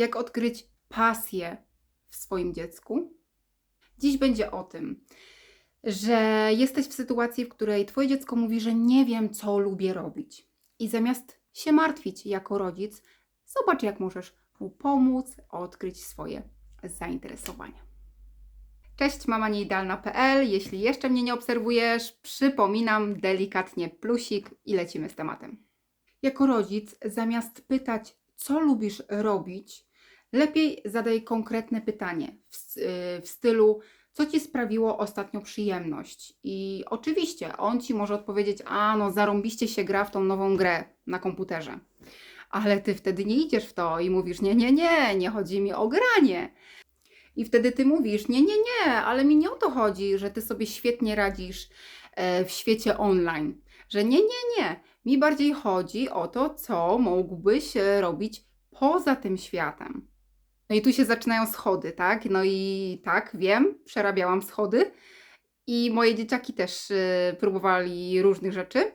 jak odkryć pasję w swoim dziecku. Dziś będzie o tym, że jesteś w sytuacji, w której Twoje dziecko mówi, że nie wiem, co lubię robić. I zamiast się martwić jako rodzic, zobacz, jak możesz mu pomóc odkryć swoje zainteresowania. Cześć, mama nieidealna.pl. Jeśli jeszcze mnie nie obserwujesz, przypominam delikatnie plusik i lecimy z tematem. Jako rodzic, zamiast pytać, co lubisz robić, lepiej zadaj konkretne pytanie w, y, w stylu, co ci sprawiło ostatnio przyjemność. I oczywiście on ci może odpowiedzieć, a no zarąbiście się gra w tą nową grę na komputerze. Ale ty wtedy nie idziesz w to i mówisz, nie, nie, nie, nie chodzi mi o granie. I wtedy ty mówisz, nie, nie, nie, ale mi nie o to chodzi, że ty sobie świetnie radzisz e, w świecie online. Że nie, nie, nie. Mi bardziej chodzi o to, co mógłbyś e, robić poza tym światem. No i tu się zaczynają schody, tak? No i tak, wiem, przerabiałam schody i moje dzieciaki też e, próbowali różnych rzeczy,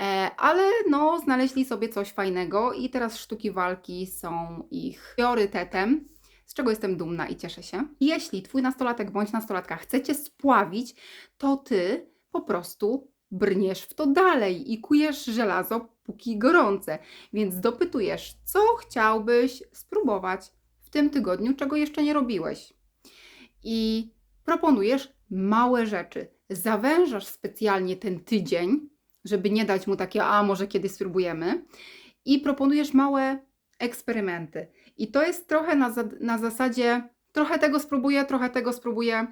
e, ale no znaleźli sobie coś fajnego i teraz sztuki walki są ich priorytetem, z czego jestem dumna i cieszę się. Jeśli twój nastolatek bądź nastolatka chce cię spławić, to ty po prostu brniesz w to dalej i kujesz żelazo póki gorące, więc dopytujesz, co chciałbyś spróbować tym tygodniu, czego jeszcze nie robiłeś. I proponujesz małe rzeczy. Zawężasz specjalnie ten tydzień, żeby nie dać mu takie, a może kiedyś spróbujemy. I proponujesz małe eksperymenty. I to jest trochę na, na zasadzie, trochę tego spróbuję, trochę tego spróbuję.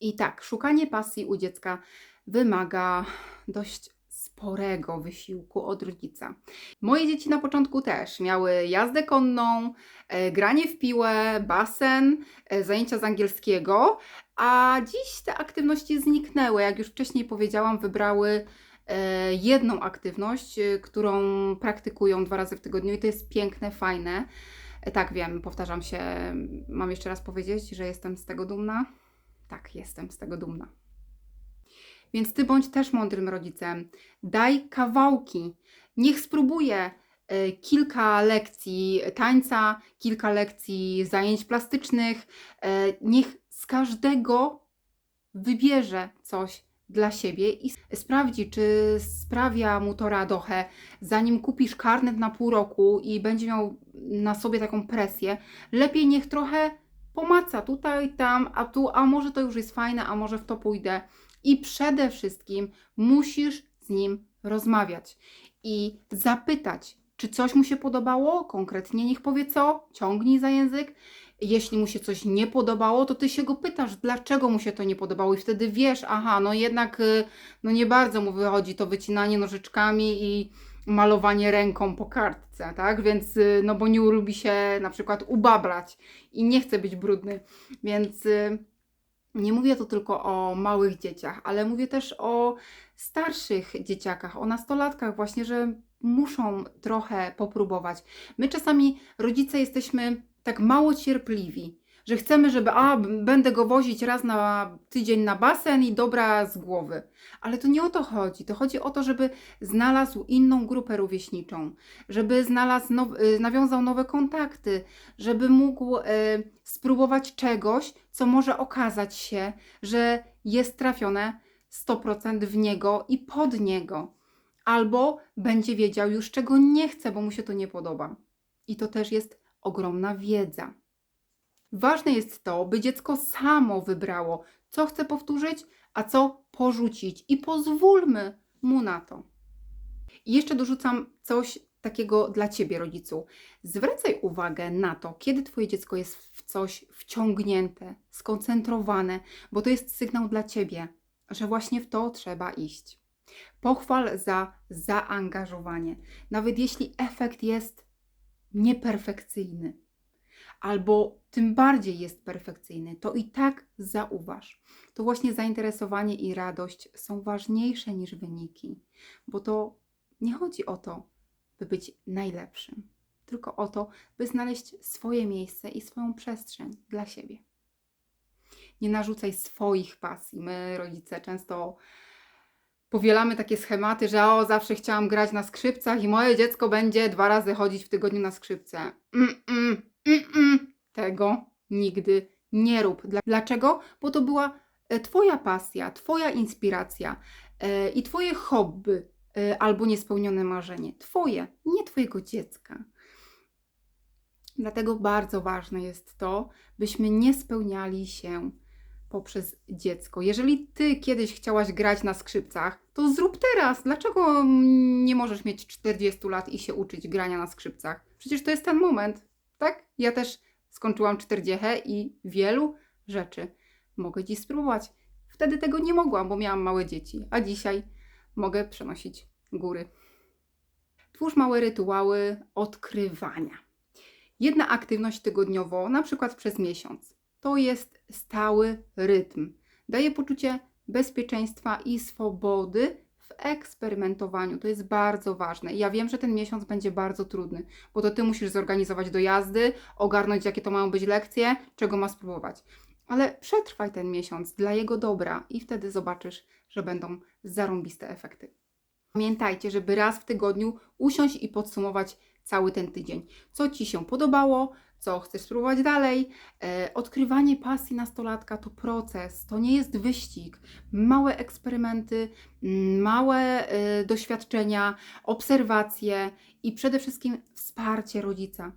I tak, szukanie pasji u dziecka wymaga dość sporego wysiłku od rodzica. Moje dzieci na początku też miały jazdę konną, e, granie w piłę, basen, e, zajęcia z angielskiego, a dziś te aktywności zniknęły. Jak już wcześniej powiedziałam, wybrały e, jedną aktywność, którą praktykują dwa razy w tygodniu i to jest piękne, fajne. Tak, wiem, powtarzam się. Mam jeszcze raz powiedzieć, że jestem z tego dumna. Tak, jestem z tego dumna. Więc ty bądź też mądrym rodzicem. Daj kawałki. Niech spróbuje e, kilka lekcji tańca, kilka lekcji zajęć plastycznych. E, Niech z każdego wybierze coś dla siebie i sprawdzi, czy sprawia mu to radochę, zanim kupisz karnet na pół roku i będzie miał na sobie taką presję. Lepiej niech trochę pomaca tutaj, tam, a tu, a może to już jest fajne, a może w to pójdę. I przede wszystkim musisz z nim rozmawiać i zapytać, czy coś mu się podobało, konkretnie niech powie co, ciągnij za język. Jeśli mu się coś nie podobało, to ty się go pytasz, dlaczego mu się to nie podobało, i wtedy wiesz, aha, no jednak y, no nie bardzo mu wychodzi to wycinanie nożyczkami i malowanie ręką po kartce, tak? Więc, y, no bo nie lubi się na przykład ubabrać i nie chce być brudny, więc y, nie mówię to tylko o małych dzieciach, ale mówię też o starszych dzieciakach, o nastolatkach, właśnie, że muszą trochę popróbować. My czasami, rodzice, jesteśmy tak mało cierpliwi, że chcemy, żeby, a, będę go wozić raz na tydzień na basen i dobra z głowy. Ale to nie o to chodzi. To chodzi o to, żeby znalazł inną grupę rówieśniczą, żeby znalazł now, y, nawiązał nowe kontakty, żeby mógł y, spróbować czegoś, co może okazać się, że jest trafione 100% w niego i pod niego. Albo będzie wiedział już, czego nie chce, bo mu się to nie podoba. I to też jest ogromna wiedza. Ważne jest to, by dziecko samo wybrało, co chce powtórzyć, a co porzucić, i pozwólmy mu na to. I jeszcze dorzucam coś takiego dla ciebie, rodzicu. Zwracaj uwagę na to, kiedy twoje dziecko jest w coś wciągnięte, skoncentrowane, bo to jest sygnał dla ciebie, że właśnie w to trzeba iść. Pochwal za zaangażowanie, nawet jeśli efekt jest nieperfekcyjny, albo tym bardziej jest perfekcyjny, to i tak zauważ. To właśnie zainteresowanie i radość są ważniejsze niż wyniki, bo to nie chodzi o to, by być najlepszym, tylko o to, by znaleźć swoje miejsce i swoją przestrzeń dla siebie. Nie narzucaj swoich pasji. My, rodzice, często powielamy takie schematy, że o, zawsze chciałam grać na skrzypcach i moje dziecko będzie dwa razy chodzić w tygodniu na skrzypce. Mm, mm, mm, tego nigdy nie rób. Dla- Dlaczego? Bo to była e, Twoja pasja, Twoja inspiracja e, i Twoje hobby e, albo niespełnione marzenie. Twoje, nie Twojego dziecka. Dlatego bardzo ważne jest to, byśmy nie spełniali się poprzez dziecko. Jeżeli ty kiedyś chciałaś grać na skrzypcach, to zrób teraz. Dlaczego nie możesz mieć 40 lat i się uczyć grania na skrzypcach? Przecież to jest ten moment, tak? Ja też skończyłam 40 i wielu rzeczy mogę dziś spróbować. Wtedy tego nie mogłam, bo miałam małe dzieci, a dzisiaj mogę przenosić góry. Twórz małe rytuały odkrywania. Jedna aktywność tygodniowo, na przykład przez miesiąc, to jest stały rytm. Daje poczucie bezpieczeństwa i swobody w eksperymentowaniu. To jest bardzo ważne. Ja wiem, że ten miesiąc będzie bardzo trudny, bo to ty musisz zorganizować dojazdy, ogarnąć, jakie to mają być lekcje, czego ma spróbować. Ale przetrwaj ten miesiąc dla jego dobra i wtedy zobaczysz, że będą zarąbiste efekty. Pamiętajcie, żeby raz w tygodniu usiąść i podsumować cały ten tydzień. Co Ci się podobało, co chcesz spróbować dalej. E, odkrywanie pasji nastolatka to proces, to nie jest wyścig. Małe eksperymenty, mm, małe e, doświadczenia, obserwacje i przede wszystkim wsparcie rodzica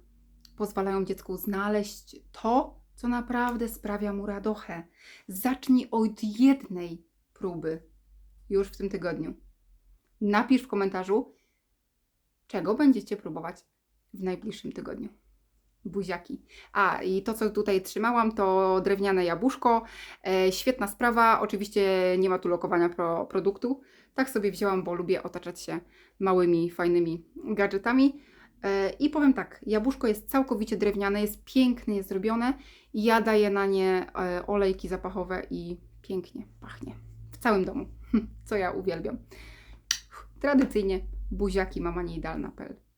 pozwalają dziecku znaleźć to, co naprawdę sprawia mu radochę. Zacznij od jednej próby już w tym tygodniu. Napisz w komentarzu, czego będziecie próbować w najbliższym tygodniu. Buziaki. A i to, co tutaj trzymałam, to drewniane jabłuszko. E, świetna sprawa. Oczywiście nie ma tu lokowania pro, produktu. Tak sobie wzięłam, bo lubię otaczać się małymi, fajnymi gadżetami. E, I powiem tak, jabłuszko jest całkowicie drewniane, jest pięknie jest zrobione. Ja daję na nie e, olejki zapachowe i pięknie pachnie. W całym domu, co ja uwielbiam. Tradycyjnie buziaki mama nieidealna.pl